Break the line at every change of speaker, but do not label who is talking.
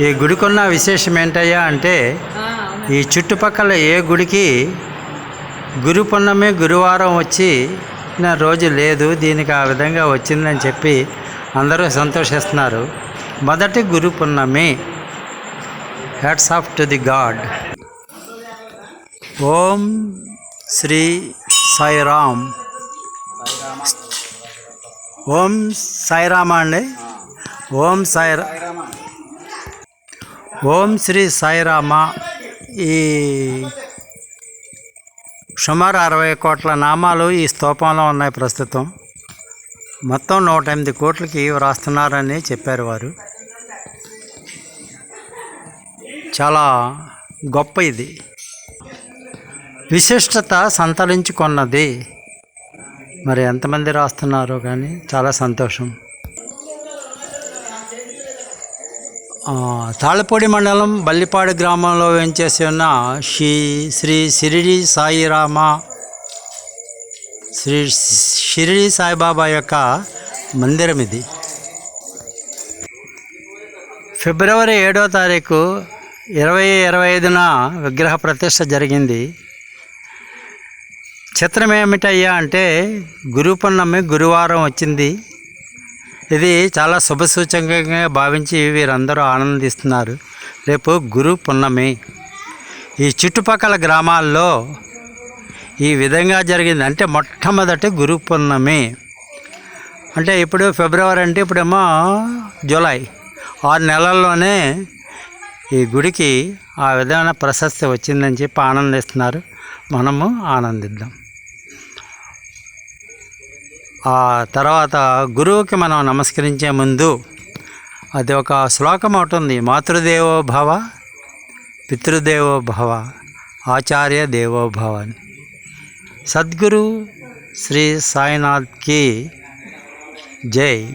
ఈ గుడికున్న విశేషం ఏంటయ్యా అంటే ఈ చుట్టుపక్కల ఏ గుడికి గురు పున్నమి గురువారం వచ్చి నా రోజు లేదు దీనికి ఆ విధంగా వచ్చిందని చెప్పి అందరూ సంతోషిస్తున్నారు. మొదటి Guru Punnami hats off to the god Om Shri Sairam. Om Sairama అండి? ఓం సాయిరా ఓం శ్రీ సాయిరామ. ఈ సుమారు అరవై కోట్ల నామాలు ఈ స్తూపంలో ఉన్నాయి ప్రస్తుతం. మొత్తం నూట ఎనిమిది కోట్లకి వ్రాస్తున్నారని చెప్పారు వారు. చాలా గొప్ప ఇది. విశిష్టత సంతరించుకున్నది. మరి ఎంతమంది రాస్తున్నారో కానీ చాలా సంతోషం. తాళ్ళపూడి మండలం బల్లిపాడు గ్రామంలో వెంచేసి ఉన్న శ్రీ శ్రీ షిరిడి సాయిరామ శ్రీ షిరిడి సాయిబాబా యొక్క మందిరం ఇది. ఫిబ్రవరి ఏడో తారీఖు ఇరవై ఇరవై ఐదున విగ్రహ ప్రతిష్ట జరిగింది. చిత్రం ఏమిటయ్యా అంటే గురు పున్నమి గురువారం వచ్చింది. ఇది చాలా శుభసూచకంగా భావించి వీరందరూ ఆనందిస్తున్నారు. రేపు గురు పున్నమి. ఈ చుట్టుపక్కల గ్రామాల్లో ఈ విధంగా జరిగింది. అంటే మొట్టమొదటి గురు పున్నమి. అంటే ఇప్పుడు ఫిబ్రవరి అంటే ఇప్పుడేమో జూలై. ఆరు నెలల్లోనే ఈ గుడికి ఆ విధమైన ప్రశస్తి వచ్చిందని చెప్పి ఆనందిస్తున్నారు. మనము ఆనందిద్దాం. ఆ తర్వాత గురువుకి మనం నమస్కరించే ముందు అది ఒక శ్లోకం అవుతుంది మాతృదేవో భవ పితృదేవో భవ ఆచార్య దేవో భవ అని. సద్గురు శ్రీ సాయినాథ్కి జై.